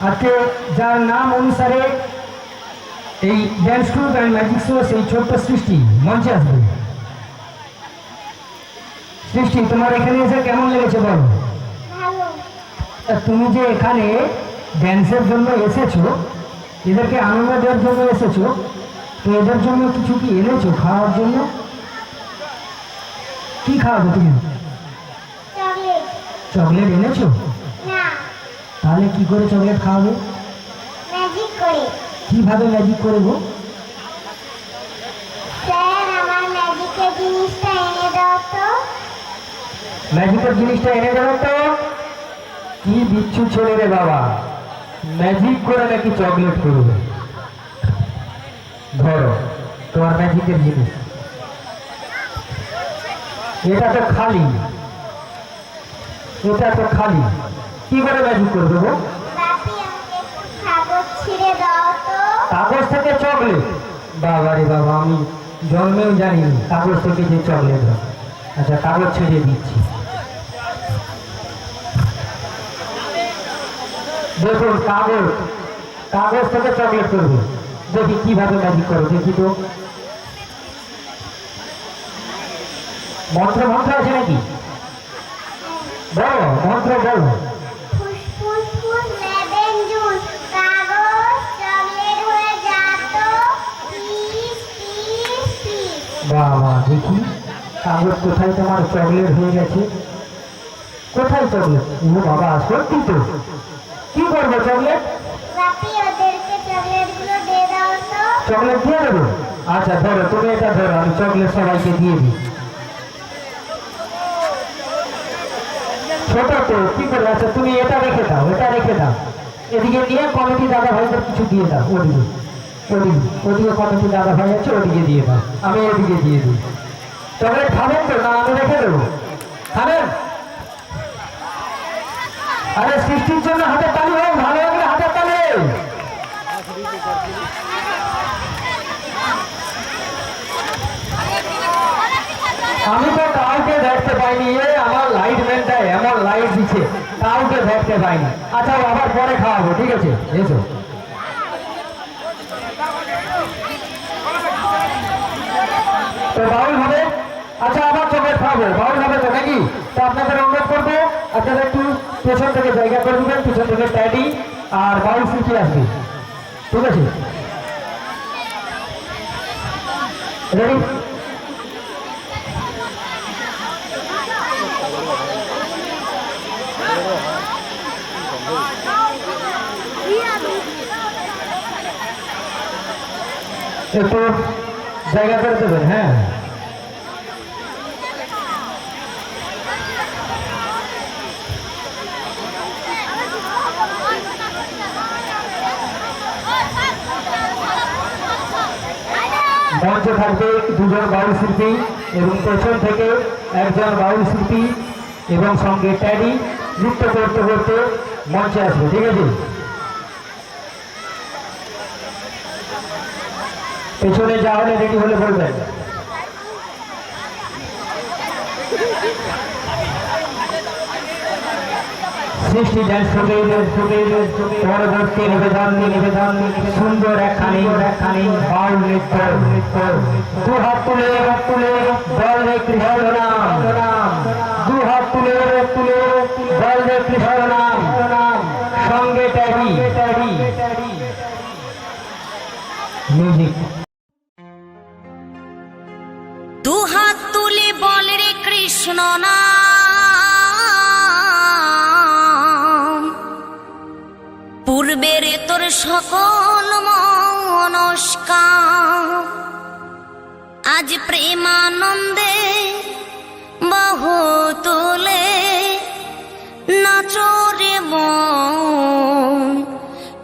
আজকে যার নাম অনুসারে এই dance group and magic show সেই ছোট্ট সৃষ্টি মঞ্চে আসবে। সৃষ্টি তোমার এখানে এসে কেমন লেগেছে বলো? তুমি যে এখানে ড্যান্সের জন্য এসেছ এদেরকে আনন্দ দেওয়ার জন্য এসেছ তো এদের জন্য কিছু কি এনেছো খাওয়ার জন্য? কি খাওয়াবে তুমি? চকলেট এনেছো? তাহলে কি করে চকলেট খাওয়াবে? ম্যাজিক করে। কীভাবে ম্যাজিক করে গো স্যার আমার ম্যাজিকের জিনিসটা এনে দাও তো। ম্যাজিকের জিনিসটা এনে দেবে তো? কি বিচ্ছু ছেলে রে বাবা। ম্যাজিক করে নাকি চকলেট করবে? ধরো তোমার ম্যাজিকের জিনিস। এটা তো খালি। এটা তো খালি। কি করে ম্যাজিক করবে গো বাপি কাগজ থেকে চকলেট বাবা রে বাবা আমি জন্মেও জানিনি। কাগজ থেকে যে চকলেট হয়। আচ্ছা কাগজ ছেড়ে দিচ্ছি। দেখুন কাগজ। কাগজ থেকে চকলেট করবে। দেখি কীভাবে ম্যাজিক করো দেখি তো। মন্ত্র মন্ত্র আছে নাকি? বলো মন্ত্র বলো। বাবা দেখি। কাগজ কোথায় তোমার চকলেট হয়ে গেছে? কোথায় চকলেট ও বাবা সত্যি তো। কি করব চকলেট চকলেট দিয়ে দেবো? আচ্ছা ধরো তুমি এটা ধরো আমি চকলেট সবাইকে দিয়ে দিই। ছোট তো কি করবে? আচ্ছা তুমি এটা রেখে দাও এটা রেখে দাও। এদিকে নিয়ে কমিটি দাদা ভাইদের কিছু দিয়ে দাও ওদিকে। ওদিকে ওদিকে দাদা ভাই আছে ওদিকে দিয়ে দাও। আমি এদিকে দিয়ে দিই। চকলেট খাবেন তো না আমি রেখে দেবো। খাবেন? আরে সৃষ্টির জন্য তালি হোক, ভালো লাগলে তালি। আমি তো কাউকে দেখতে পাইনি আমার লাইট ম্যানটা এমন লাইট দিচ্ছে, কাউকে দেখতে পাইনি। আচ্ছা আবার পরে খাওয়াবো, ঠিক আছে? এসো। তো বাউল হবে। আচ্ছা আবার চকলেট খাওয়াবো বাউল হবে তো নাকি? তো আপনাদের অনুরোধ করব, আপনারা একটু পেছন থেকে জায়গা করে দিবেন, পিছন থেকে ট্যাডি আর বাউল শিল্পী আসবে। ঠিক আছে? রেডি একটু জায়গা করে দেবেন হ্যাঁ। মঞ্চে থাকবে দুজন বাউল শিল্পী এবং পেছন থেকে একজন বাউল শিল্পী এবং সঙ্গে ট্যাডি নৃত্য করতে করতে মঞ্চে আসবে, ঠিক আছে? পেছনে যা হলে রেডি হলে বলবেন। সৃষ্টি থেকে পরবর্তী নিবেদন নিবেদন, সুন্দর একখানি একখানি নৃত্য। দু হাত তুলে তুলে বল রে নাম। দু হাত তুলে তুলে বল রে নাম। সঙ্গে ট্যাডি মিউজিক। দু হাত তুলে বল রে কৃষ্ণ নাম। পূর্বের তোর সকল মনস্কার আজ প্রেমানন্দে বহু তোলে নাচরে মন।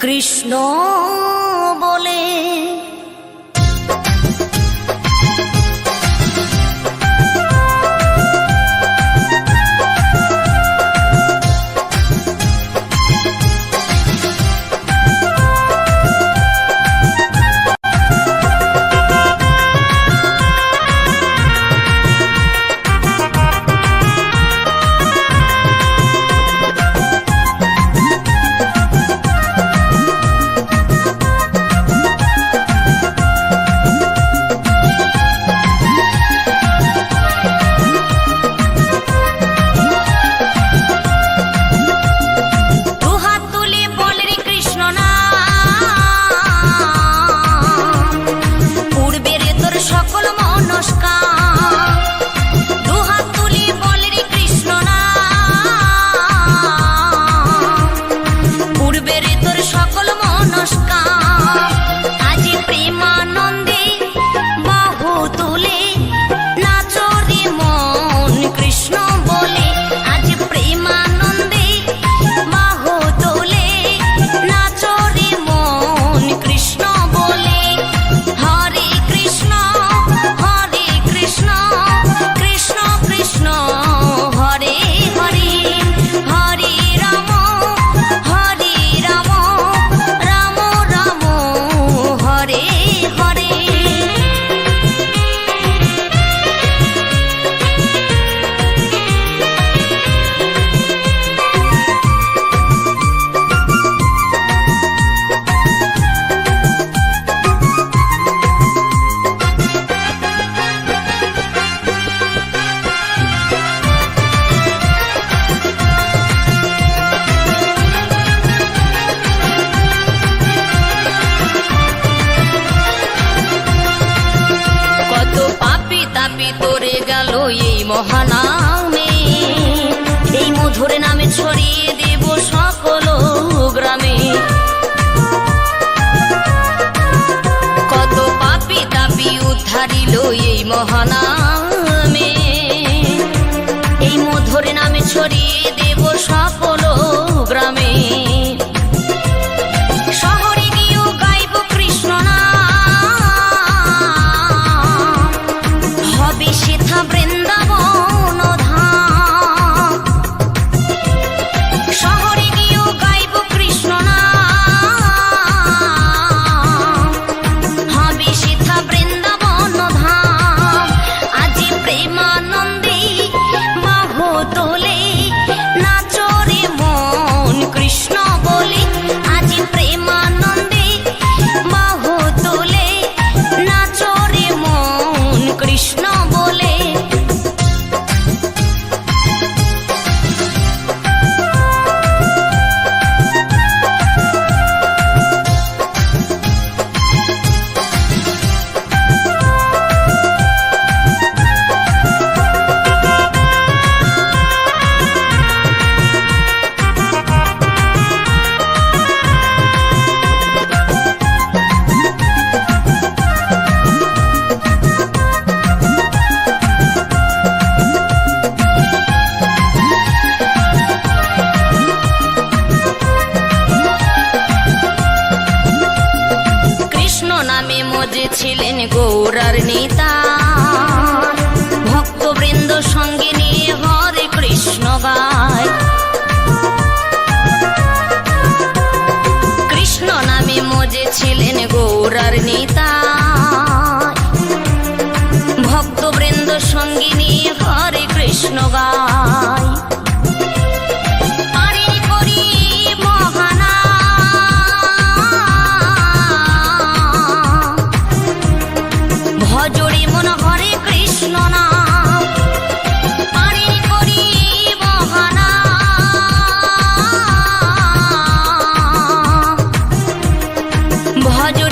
কৃষ্ণ বলে বহানাও এই মধুর নামে ছড়িয়ে দেব সকল গ্রামে। কত পাপি তাপি উদ্ধারিল এই মহানামে। এই মধুর নামে ছড়িয়ে দেব ভজন